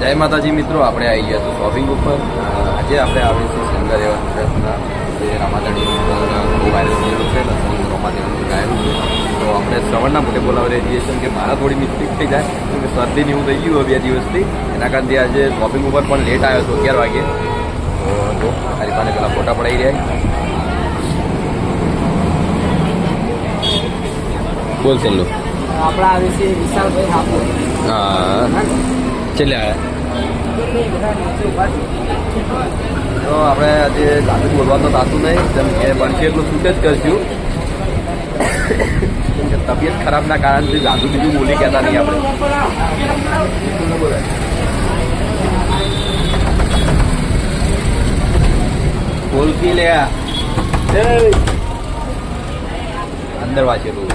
જય માતાજી મિત્રો આપણે આવી ગયા તો શોપિંગ ઉપર. આજે આપણે આવે છે સુંદર એવા ગુજરાતના જે રામાધણીનું બહુ વાયરલ થયેલું છે સોંગ રમાદેવીનું ગાયેલું છે. તો આપણે શ્રવણના મોટે બોલાવી રહીએ છીએ કે મારા થોડી મિસ્ટેક થઈ જાય કેમ કે શરદી એવું થઈ ગયું બે દિવસથી. એના કારણથી આજે શોપિંગ ઉપર પણ લેટ આવ્યો હતો અગિયાર વાગે. તો મારી પાસે પેલા ફોટા પડાઈ રહ્યા બોલ ચાલો આપણા આવે છે વિશાલભાઈ હા. છેલ્લે તો આપણે આજે જાદુ બોલવાનું થતું નહીં જેમ કે બનશે એટલું શૂટ જ કરશું. કે તબિયત ખરાબના કારણથી જાદુ બીજું બોલી કહેતા નહીં આપણે. બોલકી લે અંદર વાંચેલું.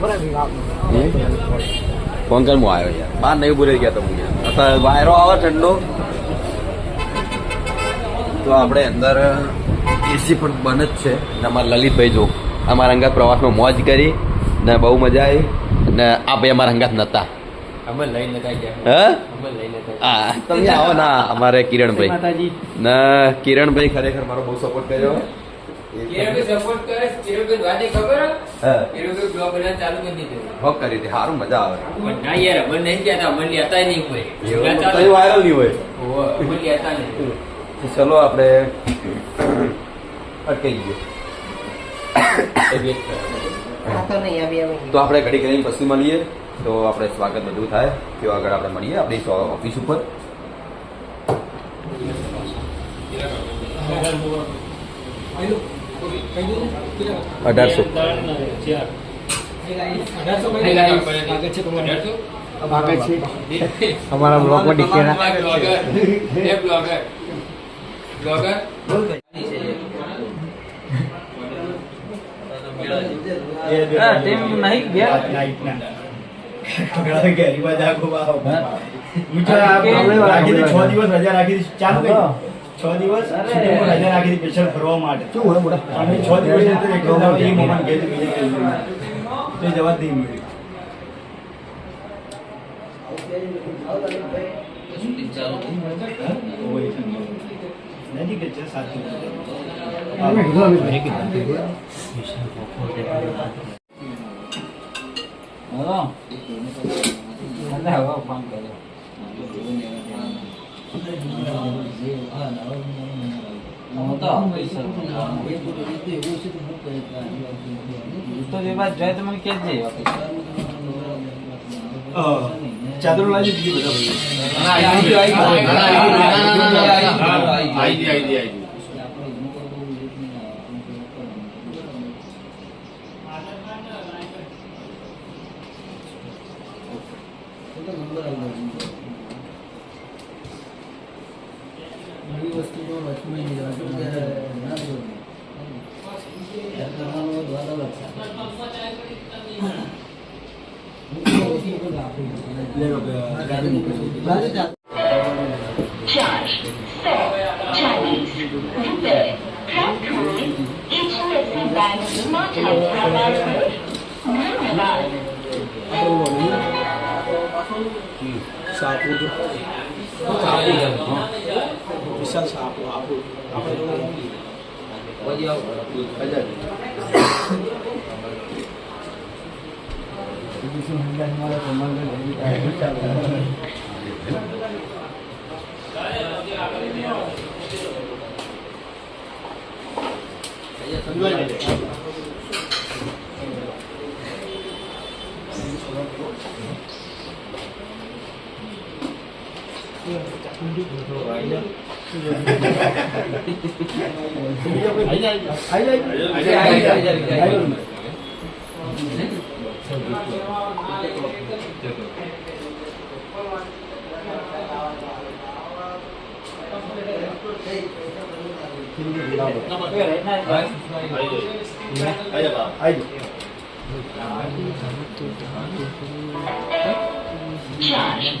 ફોન હું આવ્યો યાર. બહાર નહીં બોલે ગયા તમે યાર. વાયરો આવે ઠંડો. તો આપણે અંદર એસી પણ બંધ જ છે. ને અમારા લલિતભાઈ જો અમારા અંગાત પ્રવાસમાં મોજ કરી ને બહુ મજા આવી. ને આ ભાઈ અમારા અંગાત નતા. અમે લઈને નતા ગયા. હા? તમે આવો ના અમારે કિરણભાઈ. ને કિરણભાઈ ખરેખર મારો બહુ સપોર્ટ કર્યો. સારું મજા આવે. ના યાર અમે નહીં ગયા તા મને લેતા નહીં કોઈ. વાયરલ હોય. લેતા નહીં. ચલો આપણે અટકાઈ ગયો. તો આપણે ઘડી કરીને પછી મળીએ. તો આપણે સ્વાગત બધું થાય. તો આગળ આપણે મળીએ આપણી ઓફિસ ઉપર. અઢારસો. અમારા બ્લોગમાં ડીકેના છ દિવસ રજા રાખી ગયા છ દિવસ રજા રાખી હતી સ્પેશિયલ ફરવા માટે. અને છ દિવસ એ મમ્મા કહે છે બીજે તે જવા જ નહીં મળ્યું નજીક છે સાત ચાદરો લાવી દીધી બધા લે લો, ગાડી મૂકી Charge, set, Chinese, prepare, press coin, HSBC Bank Smart Hyderabad Road, Ahmedabad. સાપુ તો સાપુ હા. વિશાલ સાપુ આપુ આપણે Charge, set, Charge.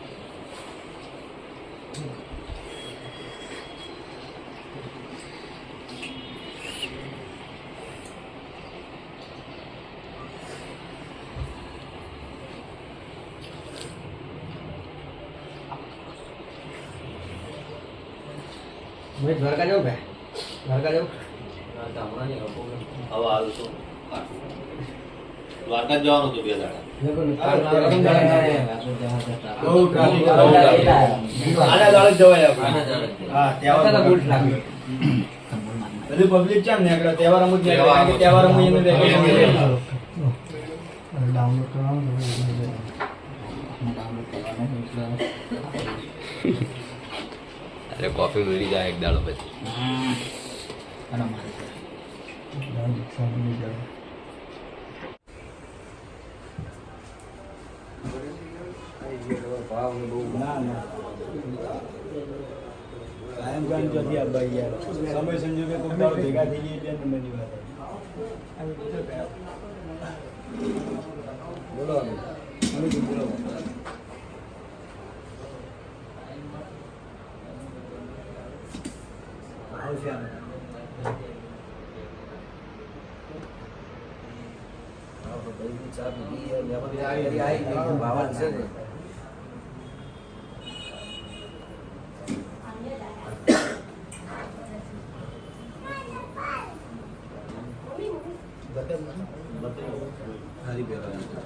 મેં દ્વારકા જાઉં ભાઈ? દ્વારકા જાઉં? હવે હાલ દ્વારકા જવાનું હતું બે દાડા. પબ્લિક ચામ નીકળે તહેવાર અમુક તહેવાર અમુક. ડાઉનલોડ કરવાનું અરે કોફી મળી જાય એક દાડો પછી. સમય સંજોગે ભેગા થઈ જઈએ એટલે નંબરની વાત બોલો. હવે.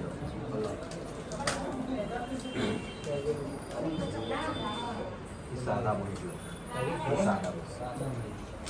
અમે શું બોલો આવશે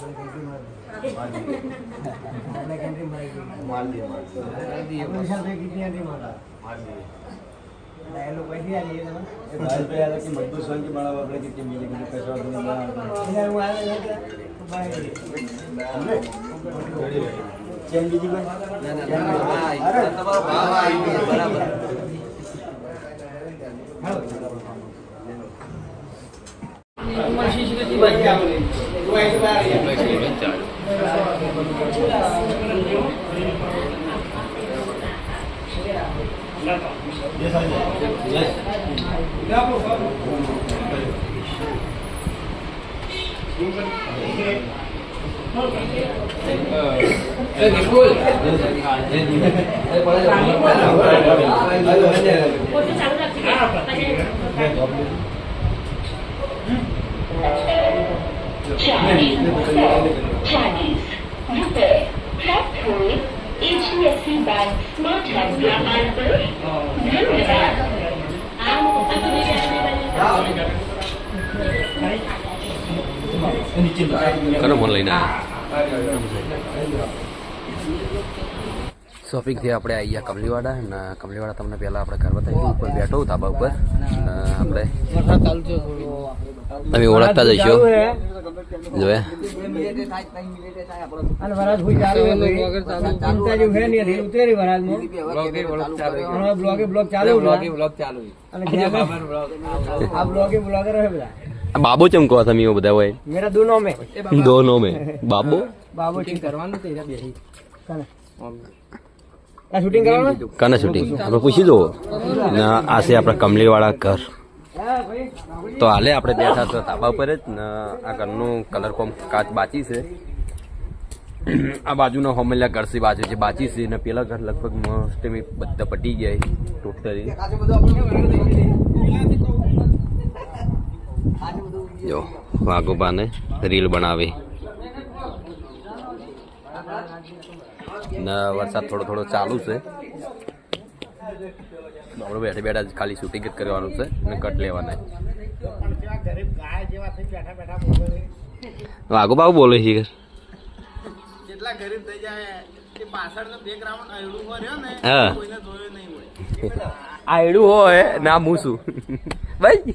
બધે બધાને હારા લંબાવે. એ ભાઈ ભાઈ આલા કે મજબૂત વાનગી બનાવવા આપણે કે કેમ બીજી બધી કશો કેમ બીજી કોઈ Chinese, Chinese, रुपए प्राप्त हुए एचडीएफसी बैंक स्मार्ट कार्ड व्यापार पर धन्यवाद કનો ફોન લઈને શોપિંગથી આપણે આવી ગયા કમલીવાડા અને કમલીવાડા તમને પહેલાં આપણે ઘર બતાવી ઉપર બેઠો હું ધાબા ઉપર અ, આપણે તમે ઓળખતા જઈશો જોયા અને વરાજ તમને ચાલુ આપણે. ચિંતા જેવું ઉપર બેઠો રેલ ઉપર. આપણે બ્લોગર ઓળખતા જઈશું. આ બાબો ચમ કહો તમે એવું બધા હોય? મેરા દો નામ. મે દો નો મેં બાબો બાબુ કરવાનું તો બેહી. કને? શૂટિંગ કરવાનું? કને શૂટિંગ આપણે પૂછી દો આશે આ છે આપણા કમલીવાળા ઘર. તો હાલે, આપણે બેઠા છો ધાબા ઉપર જ આ ઘરનું કલર કોમ કાચ બાચી છે. આ બાજુનો હોમેલા ઘરસી બાજુ છે બાચી છે ને પેલા ઘર લગભગ મોસ્ટ બધા પટી ગયા ટોટલી જો, વાઘોબાને રીલ બનાવી. ને વરસાદ થોડો થોડો ચાલુ છે. આપણે બેઠા બેઠા ખાલી શૂટિંગ જ કરવાનું છે અને કટ લેવાના વાઘો બાબુ બોલે છે જેટલા ગરીબ થઈ જાય કે પાછળનો બેકગ્રાઉન્ડ આયડું હોય રહ્યો ને હા. કોઈને જોયો નહીં હોય. આયડું હોય ના હું છું. ભાઈ.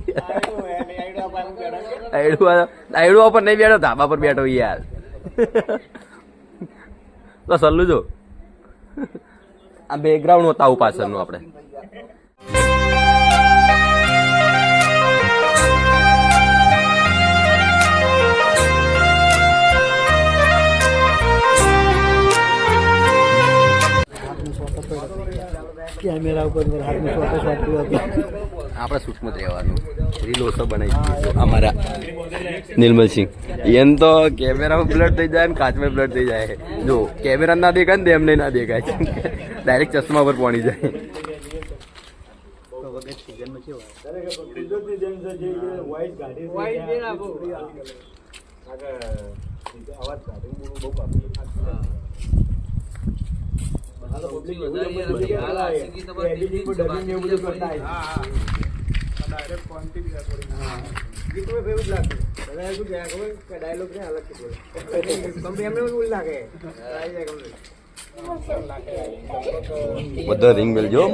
આયડું આયડું પર નહીં બેઠો ધાબા પર બેઠો યાર. તો સલ્લુ જો. આ બેકગ્રાઉન્ડ હોતા પાછળનું આપણે. કેમેરા ઉપર હાથનું ફોટો શોટ આપણે સૂક્ષ્મ જ રહેવાનું રીલો તો બનાવી દીધી. છે અમારા નિર્મલસિંહ એમ તો કેમેરામાં બ્લડ થઈ જાય ને કાચમાં બ્લડ થઈ જાય. જો કેમેરા ના દેખાય ને એમને ના દેખાય. ડાયરેક્ટ ચશ્મા પર પહોંચી જાય. એવું બધું કરતા એવું જ લાગતું બધા શું કહે ખબર? કે ડાયલોગ ને અલગ બોલે. એમને એવું લાગે. બધો રિંગ બેલ જો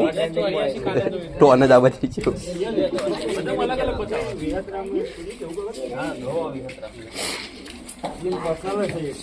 અને જ આ બધી છે પર્સનલ છે